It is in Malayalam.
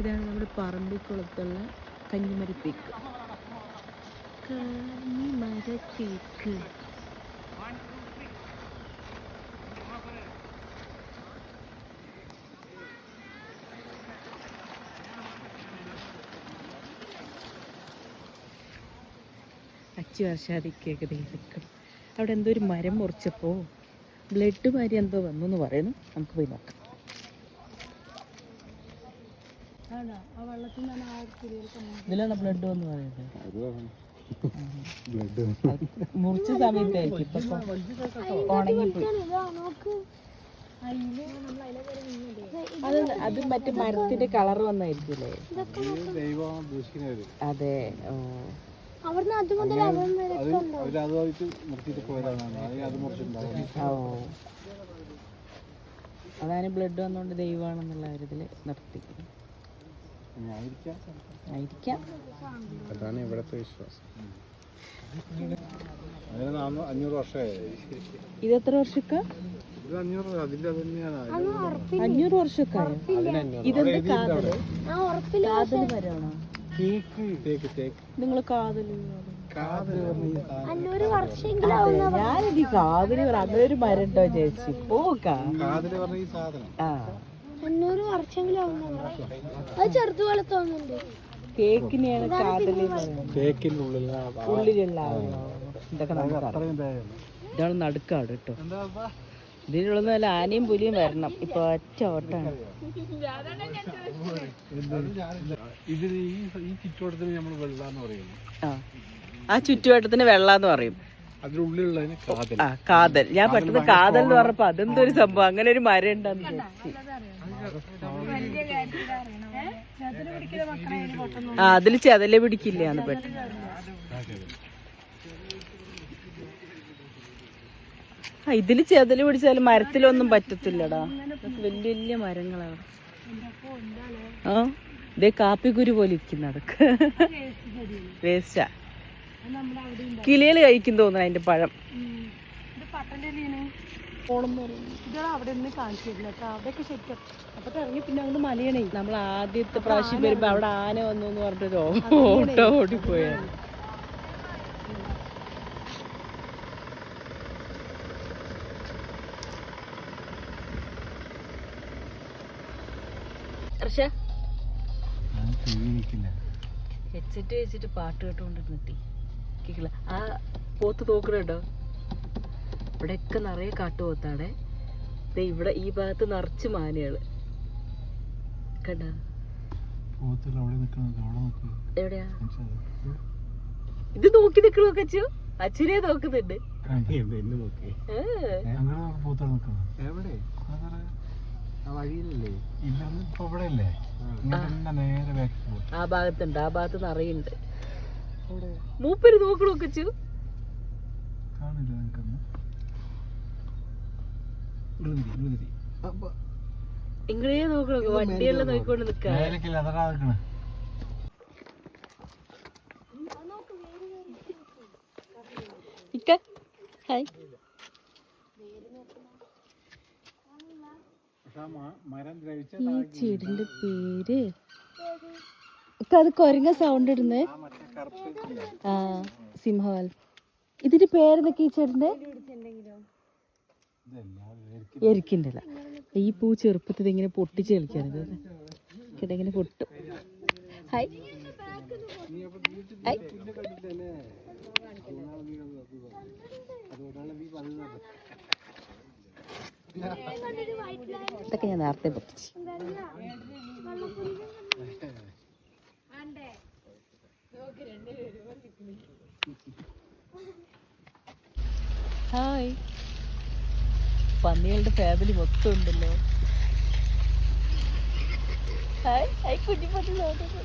ഇതാണ് നമ്മുടെ പറമ്പിക്കുളത്തുള്ള കന്നിമര പീക്ക്. കന്നിമര പീക്ക്. അച്ചു വർഷാദിക്കൊക്കെ ദൈവക്കും അവിടെ എന്തോ ഒരു മരം മുറിച്ചപ്പോ ബ്ലഡ് മാതിരി എന്തോ വന്നു എന്ന് പറയുന്നു. നമുക്ക് പോയി നോക്കാം. ഇതിലാണ് ബ്ലഡ് എന്ന് പറയുന്നത്. അത് മുറിച്ച സമയത്തായിരിക്കും ഇപ്പൊ ഉണങ്ങിപ്പോയി. അത് അത് മറ്റേ മരത്തിന്റെ കളർ വന്നായിരിക്കില്ലേ? അതെ. ഓ. അതാണ് ബ്ലഡ് വന്നോണ്ട് ദൈവമാണെന്നുള്ള കാര്യത്തിൽ ഇതിൽ നിർത്തി. ആയിരിക്കാം അതാണ് ഇവിടത്തെ വിശ്വാസം. അഞ്ഞൂറ് വർഷമായി. ഇത് എത്ര വർഷക്ക അഞ്ഞൂറ് ഇതെന്താ കാതൽ? കാതൽ മരമാണോ നിങ്ങൾ കാതൽ പറഞ്ഞ വർഷമെങ്കിലും ഞാനിത് ഈ കാതൽ. പറ അങ്ങനെ ഒരു മരം ഉണ്ടോ ചേച്ചി? പോക്കാ കാതൽ പറഞ്ഞ ഈ സാധനം. ആ. അഞ്ഞൂറ് വർഷമെങ്കിലും അത് ചെറുതു പോലെ തോന്നുന്നുണ്ട്. ഉള്ളിലുള്ള ഇതൊക്കെ നമുക്കറിയാം ഇതാണ് നടുക്കാട് കേട്ടോ. ഇതിനുള്ള നല്ല ആനയും പുലിയും വരണം. ഇപ്പൊ ഒറ്റ ഓട്ടാണ്. ഇതിന് ഈ ചുറ്റുവട്ടത്തിന് നമ്മൾ വെള്ള എന്ന് പറയുന്നു. ആ. ചുറ്റുവട്ടത്തിന് വെള്ള എന്ന് പറയും ആ കാതൽ. ഞാൻ പെട്ടെന്ന് കാതൽ എന്ന് പറഞ്ഞപ്പോ അതെന്തൊരു സംഭവം? അങ്ങനെ ഒരു മരം ഉണ്ടെന്ന് വിചാരിച്ചു ആ അതിൽ ചെതൽ പിടിക്കില്ല? ഇതിൽ ആ ഇതിൽ ചതൽ പിടിച്ചാലും മരത്തിലൊന്നും പറ്റത്തില്ലടാ. വല്യ വലിയ മരങ്ങളാണ് ആ ഇതേ കാപ്പിക്കുരു പോലെ ഇരിക്കുന്ന അതൊക്കെ. വേസ്റ്റാ. കിളികൾ കഴിക്കും തോന്നുന്നു അതിന്റെ പഴം. അവിടെ നിന്ന് കാണിച്ചിരുന്നു കേട്ടോ. അവിടെയൊക്കെ ശരിക്കും അപ്പൊ ഇറങ്ങി പിന്നെ അങ്ങോട്ട് മലയണേ. നമ്മൾ ആദ്യത്തെ പ്രാവശ്യം വരുമ്പോ അവിടെ ആന വന്നു എന്ന് പറഞ്ഞിട്ട് ഓട്ടോ ഓടിപ്പോയാണ് ഹെഡ്സെറ്റ് വെച്ചിട്ട് പാട്ട് കേട്ടോണ്ടിരുന്നിട്ടേ കേക്കില്ല. ആ പോത്ത് നോക്കണുണ്ടോ? ഇവിടെയൊക്കെ നിറയെ കാട്ടുപോത്താണ്. ദേ ഇവിടെ ഈ ഭാഗത്ത് നിറച്ച് കണ്ട? എവിടെയാ? ഇത് നോക്കി നിക്കണോ കച്ചു? അച്ഛനെ നോക്കുന്നുണ്ട്. ആ ഭാഗത്തുണ്ട് ആ ഭാഗത്ത് നിറയുണ്ട്. മൂപ്പര് നോക്കണോ കച്ചു? നോക്കണോ വണ്ടിയെല്ലാം നോക്കിക്കൊണ്ട് നിക്കണെ. ഇക്ക ഹായ്. ഈ ചെടിന്റെ പേര്? ഇക്ക അത് കൊരങ്ങ സൗണ്ട് ഇടുന്നേ. ആ മറ്റേ കറുപ്പ് ആ സിംഹവാൽ. ഇതിന്റെ പേരെന്തൊക്കെ ഈ ചെടിന്റെ? എരിക്കിന്റെ അല്ല ഈ പൂ ചെറുപ്പത്തിൽ ഇങ്ങനെ പൊട്ടിച്ച് കളിക്കാറുണ്ട് ഇങ്ങനെ പൊട്ടും. ഹായ്. ഹായ്. ഇതൊക്കെ ഞാൻ നേരത്തെ പൊട്ടിച്ച്. ഹായ്. പന്നികളുടെ ഫാമിലി മൊത്തം ഉണ്ടല്ലോ. ഹായ് ഹായ് കുഞ്ഞി പന്നി നോക്കുന്നു